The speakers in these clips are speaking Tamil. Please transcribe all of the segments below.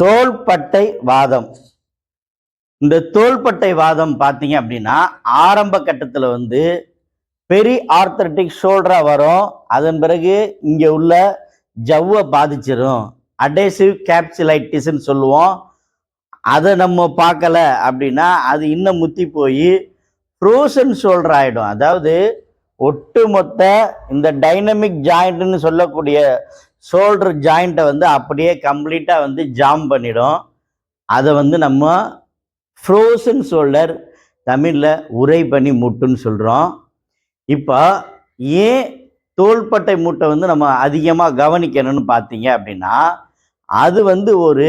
தோள்பட்டை வாதம். இந்த தோள்பட்டை வாதம் பார்த்தீங்க அப்படின்னா ஆரம்ப கட்டத்தில் வந்து பெரி ஆர்த்தட்டிக் ஷோல்டராக வரும். அதன் பிறகு இங்கே உள்ள ஜவ்வை பாதிச்சிடும் அடேசிவ் கேப்சுலைட்டிஸ்ன்னு சொல்லுவோம். அதை நம்ம பார்க்கல அப்படின்னா அது இன்னும் முத்தி போய் ஃப்ரோசன் ஷோல்டர் ஆகிடும் அதாவது ஒட்டுமொத்த இந்த டைனமிக் ஜாயிண்ட்னு சொல்லக்கூடிய ஷோல்டர் ஜாயிண்ட்டை வந்து அப்படியே கம்ப்ளீட்டாக வந்து ஜாம் பண்ணிடும். அதை வந்து நம்ம ஃப்ரோசன் ஷோல்டர் தமிழில் உரை பண்ணி முட்டுன்னு சொல்கிறோம் இப்போ ஏன் தோள்பட்டை மூட்டை வந்து நம்ம அதிகமாக கவனிக்கணும்னு பார்த்தீங்க அப்படின்னா அது வந்து ஒரு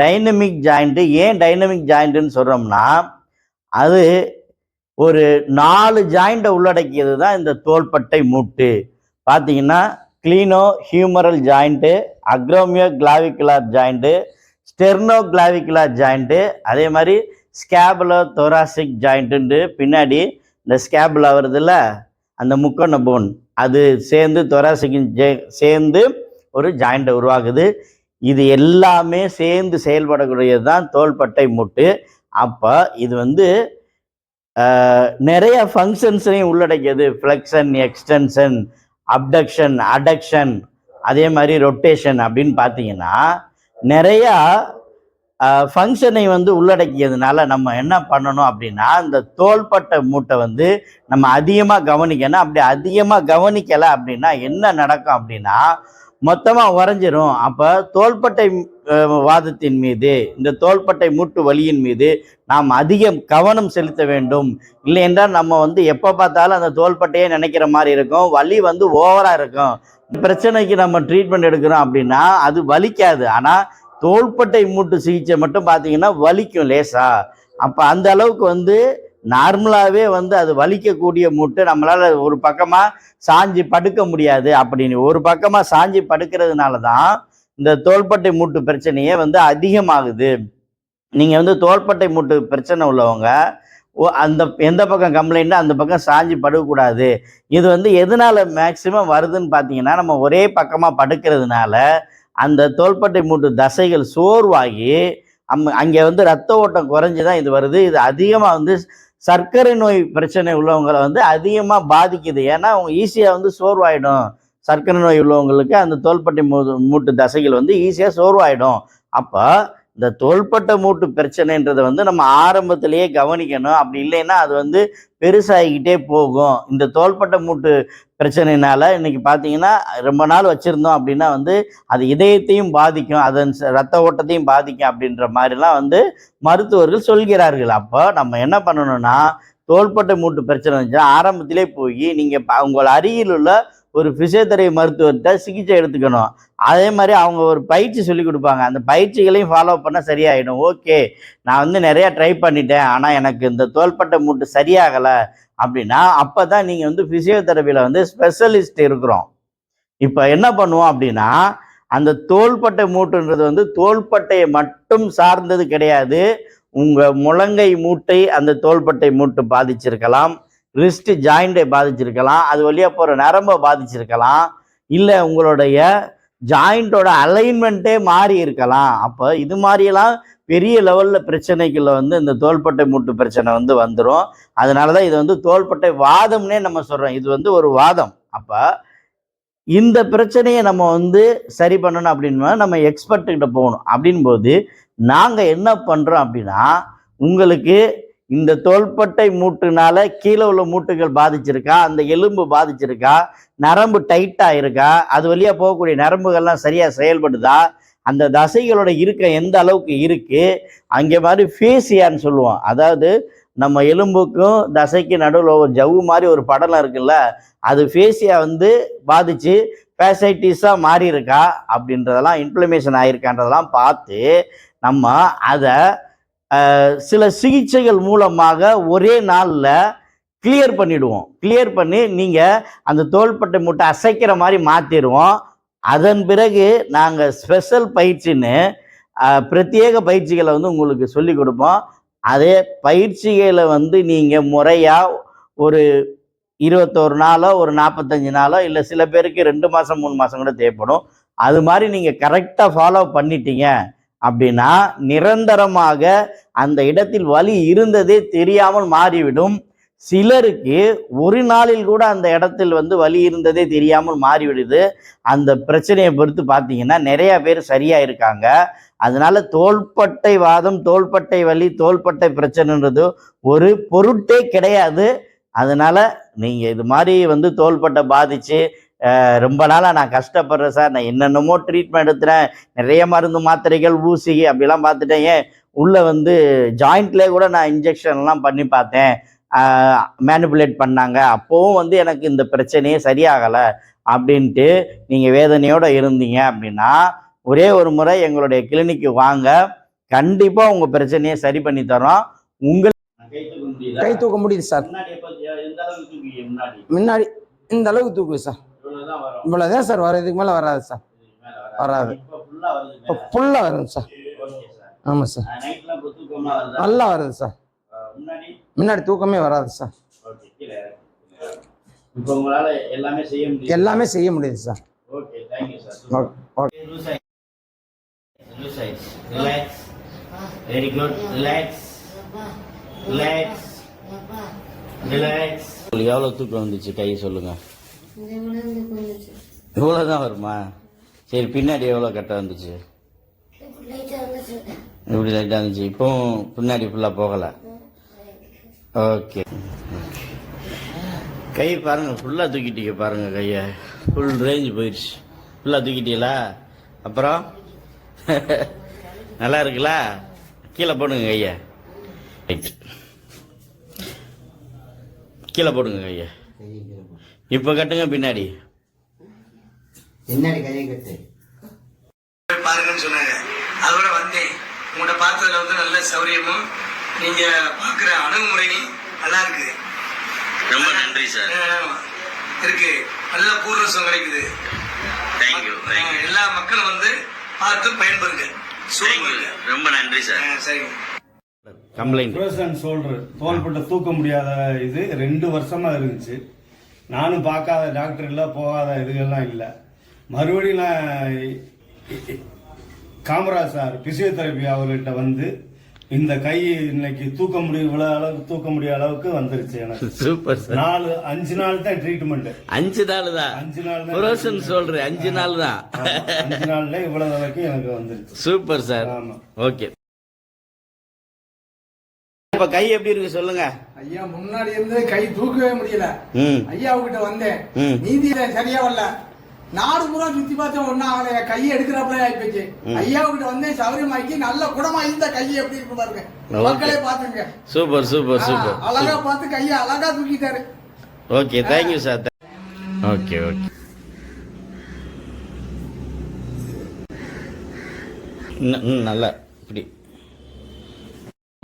டைனமிக் ஜாயிண்ட்டு ஏன் டைனமிக் ஜாயிண்ட்டுன்னு சொல்கிறோம்னா அது ஒரு நாலு ஜாயிண்ட்டை உள்ளடக்கியது தான் இந்த தோள்பட்டை மூட்டு. பார்த்தீங்கன்னா glenohumeral joint acromioclavicular joint sternoclavicular joint அதே மாதிரி ஸ்கேபுலோ தொராசிக் ஜாயிண்ட்டுன்ட்டு பின்னாடி இந்த ஸ்கேபுலா வருதுல்ல அந்த முக்கோண போன் அது சேர்ந்து தொராசிக் சேர்ந்து ஒரு ஜாயிண்ட்டை உருவாகுது. இது எல்லாமே சேர்ந்து செயல்படக்கூடியது தான் தோள்பட்டை மூட்டு. அப்போ இது வந்து நிறைய ஃபங்க்ஷன்ஸையும் உள்ளடக்கியது. ஃப்ளெக்ஷன் எக்ஸ்டென்ஷன் அப்டக்ஷன் அடக்ஷன் அதே மாதிரி ரொட்டேஷன் அப்படின்னு பார்த்தீங்கன்னா நிறையா ஃபங்க்ஷனை வந்து உள்ளடக்கியதுனால நம்ம என்ன பண்ணணும் அப்படின்னா இந்த தோள்பட்டை மூட்டை வந்து நம்ம அதிகமாக கவனிக்கணும். அப்படி அதிகமாக கவனிக்கலை அப்படின்னா என்ன நடக்கும் அப்படின்னா மொத்தமாக உறைஞ்சிரும் அப்போ தோள்பட்டை வாதத்தின் மீது இந்த தோள்பட்டை மூட்டு வலியின் மீது நாம் அதிக கவனம் செலுத்த வேண்டும். இல்லை என்றால் நம்ம வந்து எப்போ பார்த்தாலும் அந்த தோள்பட்டையே நினைக்கிற மாதிரி இருக்கும். வலி வந்து ஓவராக இருக்கும். பிரச்சனைக்கு நம்ம ட்ரீட்மெண்ட் எடுக்கிறோம் அப்படின்னா அது வலிக்காது. ஆனால் தோள்பட்டை மூட்டு சிகிச்சை மட்டும் பார்த்தீங்கன்னா வலிக்கும் லேசா. அப்போ அந்த அளவுக்கு வந்து நார்மலாகவே வந்து அது வலிக்கக்கூடிய மூட்டு நம்மளால் ஒரு பக்கமாக சாஞ்சி படுக்க முடியாது அப்படின்னு. ஒரு பக்கமாக சாஞ்சி படுக்கிறதுனால தான் இந்த தோள்பட்டை மூட்டு பிரச்சனையே வந்து அதிகமாகுது. நீங்கள் வந்து தோள்பட்டை மூட்டு பிரச்சனை உள்ளவங்க ஓ அந்த எந்த பக்கம் கம்ப்ளைண்ட்டோ அந்த பக்கம் சாஞ்சி படுக்கக்கூடாது. இது வந்து எதனால மேக்சிமம் வருதுன்னு பார்த்தீங்கன்னா நம்ம ஒரே பக்கமாக படுக்கிறதுனால அந்த தோள்பட்டை மூட்டு தசைகள் சோர்வாகி அம் அங்கே வந்து ரத்த ஓட்டம் குறைஞ்சி தான் இது வருது. இது அதிகமாக வந்து சர்க்கரை நோய் பிரச்சனை உள்ளவங்களை வந்து அதிகமாக பாதிக்குது. ஏன்னா அவங்க ஈஸியாக வந்து சோர்வாயிடும். சர்க்கரை நோய் உள்ளவங்களுக்கு அந்த தோள்பட்டை மூ மூட்டு தசைகள் வந்து ஈஸியாக சோர்வாயிடும். அப்போ இந்த தோள்பட்டை மூட்டு பிரச்சனைன்றதை வந்து நம்ம ஆரம்பத்திலேயே கவனிக்கணும். அப்படி இல்லைன்னா அது வந்து பெருசாகிக்கிட்டே போகும். இந்த தோள்பட்ட மூட்டு பிரச்சனைனால இன்னைக்கு பார்த்தீங்கன்னா ரொம்ப நாள் வச்சுருந்தோம் அப்படின்னா வந்து அது இதயத்தையும் பாதிக்கும் அதன் ரத்த ஓட்டத்தையும் பாதிக்கும் அப்படின்ற மாதிரிலாம் வந்து மருத்துவர்கள் சொல்கிறார்கள். அப்போ நம்ம என்ன பண்ணணும்னா தோள்பட்டை மூட்டு பிரச்சனை வந்துச்சுன்னா ஆரம்பத்திலே போய் நீங்கள் உங்கள் அருகில் உள்ள ஒரு பிசியோதெரபி மருத்துவர்கிட்ட சிகிச்சை எடுத்துக்கணும். அதே மாதிரி அவங்க ஒரு பயிற்சி சொல்லி கொடுப்பாங்க. அந்த பயிற்சிகளையும் ஃபாலோ பண்ண சரியாயிடும். ஓகே நான் வந்து நிறையா ட்ரை பண்ணிட்டேன். ஆனால் எனக்கு இந்த தோள்பட்டை மூட்டு சரியாகலை அப்படின்னா அப்போ தான் நீங்கள் வந்து ஃபிசியோதெரபியில் வந்து ஸ்பெஷலிஸ்ட் இருக்கிறோம். இப்போ என்ன பண்ணுவோம் அப்படின்னா அந்த தோள்பட்டை மூட்டுன்றது வந்து தோள்பட்டையை மட்டும் சார்ந்தது கிடையாது. உங்கள் முழங்கை மூட்டை அந்த தோள்பட்டை மூட்டு பாதிச்சிருக்கலாம். ரிஸ்ட் ஜாயிண்டை பாதிச்சிருக்கலாம். அது வழியாக போகிற நரம்பை பாதிச்சிருக்கலாம். இல்லை உங்களுடைய ஜாயிண்டோட அலைன்மெண்ட்டே மாறி இருக்கலாம். அப்போ இது மாதிரியெல்லாம் பெரிய லெவலில் பிரச்சனைக்குள்ள வந்து இந்த தோள்பட்டை மூட்டு பிரச்சனை வந்து வந்துடும் அதனால தான் இது வந்து தோள்பட்டை வாதம்னே நம்ம சொல்கிறோம் இது வந்து ஒரு வாதம். அப்போ இந்த பிரச்சனையை நம்ம வந்து சரி பண்ணணும் அப்படின்னா நம்ம எக்ஸ்பர்ட்டுக்கிட்ட போகணும். அப்படின் போது நாங்கள் என்ன பண்ணுறோம் அப்படின்னா உங்களுக்கு இந்த தோள்பட்டை மூட்டுனால கீழே உள்ள மூட்டுகள் பாதிச்சிருக்கா? அந்த எலும்பு பாதிச்சிருக்கா? நரம்பு டைட்டாக இருக்கா? அது வழியாக போகக்கூடிய நரம்புகள்லாம் சரியாக செயல்படுதா? அந்த தசைகளோட இருக்க எந்த அளவுக்கு இருக்கு? அங்கே மாதிரி ஃபேசியான்னு சொல்லுவோம். அதாவது நம்ம எலும்புக்கும் தசைக்கு நடுவில் ஒரு ஜவ்வு மாதிரி ஒரு படலம் இருக்குல்ல அது ஃபேசியா வந்து பாதிச்சு ஃபேசைட்டிஸாக மாறி இருக்கா அப்படின்றதெல்லாம் இன்ஃப்ளமேஷன் ஆயிருக்கான்றதெல்லாம் பார்த்து நம்ம அதை சில சிகிச்சைகள் மூலமாக ஒரே நாளில் கிளியர் பண்ணிவிடுவோம் கிளியர் பண்ணி நீங்கள் அந்த தோள்பட்டை மூட்டை அசைக்கிற மாதிரி மாற்றிடுவோம் அதன் பிறகு நாங்கள் ஸ்பெஷல் பயிற்சின்னு பிரத்யேக பயிற்சிகளை வந்து உங்களுக்கு சொல்லி கொடுப்போம். அதே பயிற்சிகளை வந்து நீங்கள் முறையாக ஒரு இருபத்தோரு நாளோ ஒரு நாற்பத்தஞ்சு நாளோ இல்லை சில பேருக்கு ரெண்டு மாதம் மூணு மாதம் கூட தேவைப்படும். அது மாதிரி நீங்கள் கரெக்டாக ஃபாலோ பண்ணிட்டீங்க. அப்படின்னா நிரந்தரமாக அந்த இடத்தில் வலி இருந்ததே தெரியாமல் மாறிவிடும். சிலருக்கு ஒரு நாளில் கூட அந்த இடத்தில் வந்து வலி இருந்ததே தெரியாமல் மாறிவிடுது. அந்த பிரச்சனையை பொறுத்து பார்த்தீங்கன்னா நிறைய பேர் சரியாக இருக்காங்க. அதனால தோள்பட்டை வாதம் தோள்பட்டை வலி தோள்பட்டை பிரச்சனைன்றது ஒரு பொருட்டே கிடையாது. அதனால நீங்கள் இது மாதிரி வந்து தோள்பட்டை பாதிச்சு ரொம்ப நாளா நான் கஷ்டப்படுறேன் சார். நான் என்னென்னமோ ட்ரீட்மெண்ட் எடுத்துறேன். நிறைய மருந்து மாத்திரைகள் ஊசி அப்படிலாம் பார்த்துட்டேன். ஏன்? உள்ள வந்து ஜாயிண்ட்லேயே கூட நான் இன்ஜெக்ஷன்லாம் பண்ணி பார்த்தேன். மேனிப்புலேட் பண்ணாங்க. அப்போவும் வந்து எனக்கு இந்த பிரச்சனையே சரியாகலை அப்படின்ட்டு நீங்கள் வேதனையோட இருந்தீங்க அப்படின்னா ஒரே ஒரு முறை எங்களுடைய கிளினிக்கு வாங்க. கண்டிப்பாக உங்கள் பிரச்சனையை சரி பண்ணி தரோம். உங்கள் கை தூக்க முடியுது சார். முன்னாடி இந்த அளவுக்கு தூக்குது சார். இவ்வளோதான் சார் வரும். இதுக்கு மேலே வராது சார். வராது. இப்போ ஃபுல்லாக வருது சார். ஆமாம் சார். நல்லா வருது சார். முன்னாடி? தூக்கமே வராது சார். இப்போ உங்களால எல்லாமே செய்ய முடியும் எல்லாமே செய்ய முடியுது சார். Relax. Relax. Relax. உங்களுக்கு எவ்வளோ தூக்கம் வந்துச்சு? கை சொல்லுங்க. இவ்வளோதான் வருமா? சரி பின்னாடி எவ்வளோ கரெக்டாக வந்துச்சு? இப்படி லைட்டாக இருந்துச்சு? இப்போவும் பின்னாடி ஃபுல்லாக போகலை. ஓகே. கை பாருங்க ஃபுல்லாக தூக்கிட்டீங்க பாருங்க கையை. ஃபுல் ரேஞ்ச் போயிடுச்சு ஃபுல்லாக தூக்கிட்டீங்களா? அப்புறம்? நல்லா இருக்குல்ல? கீழே போடுங்க கையை. ரைட் கீழே போடுங்க கையை. இப்போ கட்டுங்க பின்னாடி. பின்னாடி கையை கட்டு. பாருங்கன்னு சொன்னாங்க. அதோட வந்தேன். உங்கள்கிட்ட பார்த்ததுல வந்து நல்ல சௌரியமும் நீங்க பார்க்குற அணுகுமுறையும் நல்லா இருக்கு. ரொம்ப நன்றி சார். இருக்கு. நல்ல பூர்வசம் கிடைக்குது. தேங்க்யூ எல்லா மக்களும் வந்து பார்த்து பயன்பெறுங்க ரொம்ப நன்றி சரிங்க. கம்ப்ளைண்ட் ஷோல்டர் தோள்பட்ட தூக்க முடியாத இது. ரெண்டு வருஷமா இருந்துச்சு. நானும் பார்க்காத டாக்டர் இல்லை போகாத இதுகள்லாம் இல்லை. மறுபடியும் நான் காமராஜ் சார் பிசியோதெரபி அவர்கிட்ட வந்து இந்த கை இன்னைக்கு தூக்க முடியும் இவ்வளவு அளவுக்கு தூக்க முடிய அளவுக்கு வந்துருச்சு எனக்கு. சூப்பர் சார் நாலு அஞ்சு நாள் தான் ட்ரீட்மெண்ட் அஞ்சு நாள் தான். அஞ்சு நாள் தான் சொல்றேன் அஞ்சு நாள் தான். அஞ்சு நாள்ல இவ்வளவு வரைக்கும் எனக்கு வந்துருச்சு. சூப்பர் சார் ஆமா. ஓகே இப்ப கை எப்படி இருக்கு சொல்லுங்க. ஐயா முன்னாடி இருந்து கை தூக்கவே முடியல. ம். ஐயாவுக்கிட்ட வந்தேன். ம். நீதி சரியா வரல. நாடு பூரா சுத்தி பார்த்தேன் ஒன்னும் ஆகலையா கையை எடுக்கிறாப்புல ஆயிப்போச்சு ஐயாவுக்கிட்ட வந்தேன் சௌரியமாக்கி நல்ல குணமா இருந்த கையை எப்படி இருக்கு பாருங்க. மக்களே பாத்துங்க சூப்பர் சூப்பர் சூப்பர். அழகா பார்த்து கையை அழகா தூக்கிட்டாரு. Okay thank you sir okay okay. நல்லா.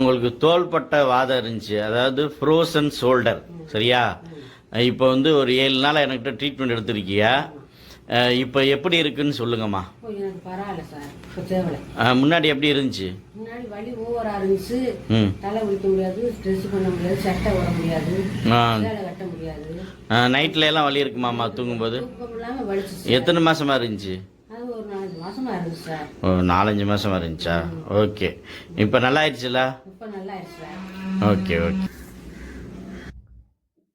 உங்களுக்கு தோள்பட்ட வாதம் இருந்துச்சு. அதாவது ஃப்ரோசன் ஷோல்டர் சரியா? இப்போ வந்து ஒரு ஏழு நாள் என்கிட்ட ட்ரீட்மெண்ட் எடுத்திருக்கியா? இப்போ எப்படி இருக்குன்னு சொல்லுங்கம்மா. முன்னாடி எப்படி இருந்துச்சு? முன்னாடி வலி ஓவரா இருந்துச்சு. ம். தலை குளிக்க முடியாது ட்ரெஸ் பண்ண முடியாது சட்டை ஓட முடியாது ஆ. சேலை கட்ட முடியாது. நைட்ல எல்லாம் வலி இருக்குமாம்மா தூங்கும்போது? எத்தனை மாசமா இருந்துச்சு அது ஒரு நாலஞ்சு மாசமா இருந்துச்சு சார் ஓ நாலஞ்சு மாசமா இருந்துச்சா? ஓகே. இப்போ நல்லா ஆயிடுச்சுல ஓகே ஓகே.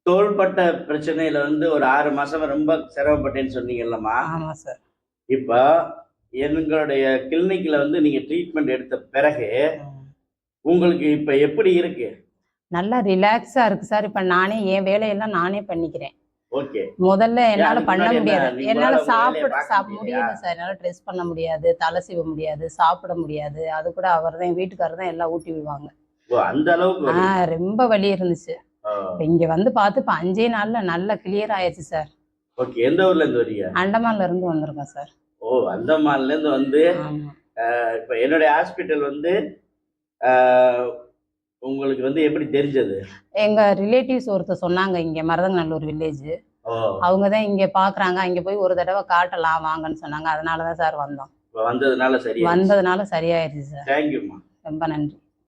தோள்பட்ட பிரச்சனையில வந்து ஒரு ஆறு மாசமா ரொம்ப சிரமப்பட்டேன்னு சொன்னீங்கல்லம்மா. ஆமா சார். இப்போ எங்களுடைய கிளினிக்ல வந்து நீங்க ட்ரீட்மெண்ட் எடுத்த பிறகு உங்களுக்கு இப்ப எப்படி இருக்கு? நல்லா ரிலாக்ஸா இருக்கு சார். இப்ப நானே என் வேலையெல்லாம் நானே பண்ணிக்கிறேன். முதல்ல என்னால பண்ண முடியாது. என்னால சாப்பிட? முடியல சார். என்னால ட்ரெஸ் பண்ண முடியாது தலை சீவ முடியாது சாப்பிட முடியாது. அது கூட அவர் தான் வீட்டுக்காரர் தான் எல்லாம் ஊட்டி விடுவாங்க. ரொம்ப வலி இருந்துச்சு. இங்க வந்து பார்த்து இப்ப அஞ்சே நாள்ல நல்லா கிளியர் ஆயிடுச்சு சார். ஓகே எந்த ஊர்ல இருந்து வரீங்க? அண்டமான்ல இருந்து வந்திருக்கோம் சார். ஓ அந்தமான்ல இருந்து வந்து இப்போ என்னுடைய ஹாஸ்பிட்டல் வந்து உங்களுக்கு வந்து எப்படி தெரிஞ்சது? எங்க ரிலேட்டிவ்ஸ் ஒருத்தர் சொன்னாங்க இங்க மருதங்கநல்லூர் வில்லேஜ் அவங்க தான் இங்க பாக்குறாங்க அங்க போய் ஒரு தடவை காட்டலாம் வாங்கன்னு சொன்னாங்க. அதனாலதான் சார் வந்தோம். வந்ததுனால சரியா வந்ததுனால சரியாயிருச்சு சார். தேங்க்யூம்மா ரொம்ப நன்றி.